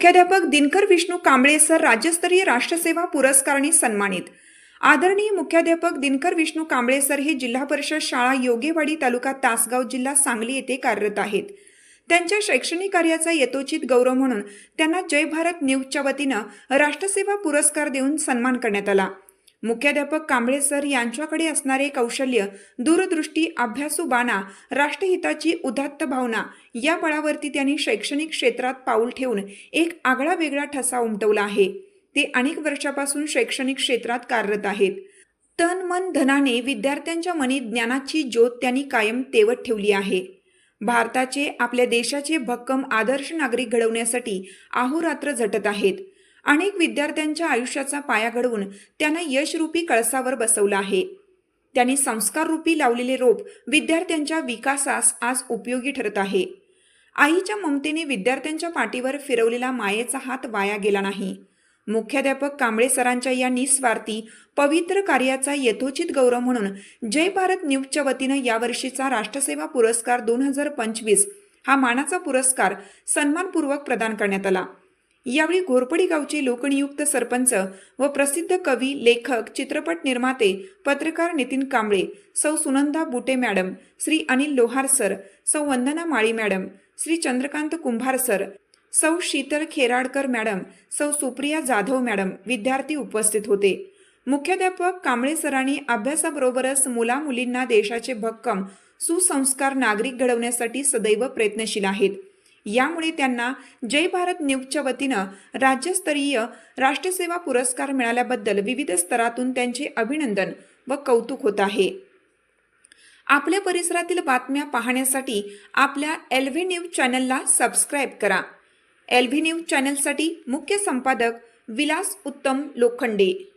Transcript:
मुख्याध्यापक दिनकर विष्णू कांबळे सर राज्यस्तरीय राष्ट्रसेवा पुरस्काराने सन्मानित. आदरणीय मुख्याध्यापक दिनकर विष्णू कांबळे सर हे जिल्हा परिषद शाळा योगेवाडी तालुका तासगाव जिल्हा सांगली येथे कार्यरत आहेत. त्यांच्या शैक्षणिक कार्याचा यथोचित गौरव म्हणून त्यांना जय भारत न्यूजच्या वतीनं राष्ट्रसेवा पुरस्कार देऊन सन्मान करण्यात आला. मुख्याध्यापक कांबळे सर यांच्याकडे असणारे कौशल्य दूरदृष्टी अभ्यासू बाणा राष्ट्रहिताची उदात्त भावना या बळावरती त्यांनी शैक्षणिक क्षेत्रात पाऊल ठेवून एक आगळा वेगळा ठसा उमटवला आहे. ते अनेक वर्षापासून शैक्षणिक क्षेत्रात कार्यरत आहेत. तन मन धनाने विद्यार्थ्यांच्या मनी ज्ञानाची ज्योत त्यांनी कायम तेवत ठेवली आहे. भारताचे आपल्या देशाचे भक्कम आदर्श नागरिक घडवण्यासाठी अहोरात्र झटत आहेत. अनेक विद्यार्थ्यांच्या आयुष्याचा पाया घडवून त्यांना यशरूपी कळसावर बसवलं आहे. त्यांनी संस्काररूपी लावलेले रोप विद्यार्थ्यांच्या विकासास आज उपयोगी ठरत आहे. आईच्या ममतेने विद्यार्थ्यांच्या पाठीवर फिरवलेला मायेचा हात वाया गेला नाही. मुख्याध्यापक कांबळे सरांच्या या निस्वार्थी पवित्र कार्याचा यथोचित गौरव म्हणून जय भारत न्यूजच्या वतीनं यावर्षीचा राष्ट्रसेवा पुरस्कार दोन हजार पंचवीस हा मानाचा पुरस्कार सन्मानपूर्वक प्रदान करण्यात आला. यावेळी घोरपडी गावचे लोकनियुक्त सरपंच व प्रसिद्ध कवी लेखक चित्रपट निर्माते पत्रकार Nitin Kamble Sau Sunanda Bute madam Shri Anil Lohar sir Sau Vandana Mali madam Shri Chandrakant Kumbhar sir Sau Sheetal Kheradkar madam सौ सुप्रिया जाधव मॅडम विद्यार्थी उपस्थित होते. मुख्याध्यापक कांबळे सरांनी अभ्यासाबरोबरच मुलामुलींना देशाचे भक्कम सुसंस्कार नागरिक घडवण्यासाठी सदैव प्रयत्नशील आहेत. यामुळे त्यांना जय भारत न्यूजच्या वतीनं राज्यस्तरीय राष्ट्रसेवा पुरस्कार मिळाल्याबद्दल विविध स्तरातून त्यांचे अभिनंदन व कौतुक होत आहे. आपल्या परिसरातील बातम्या पाहण्यासाठी आपल्या एल्व्ही न्यूज चॅनलला सबस्क्राईब करा. एल्व्ही न्यूज चॅनलसाठी मुख्य संपादक विलास उत्तम लोखंडे.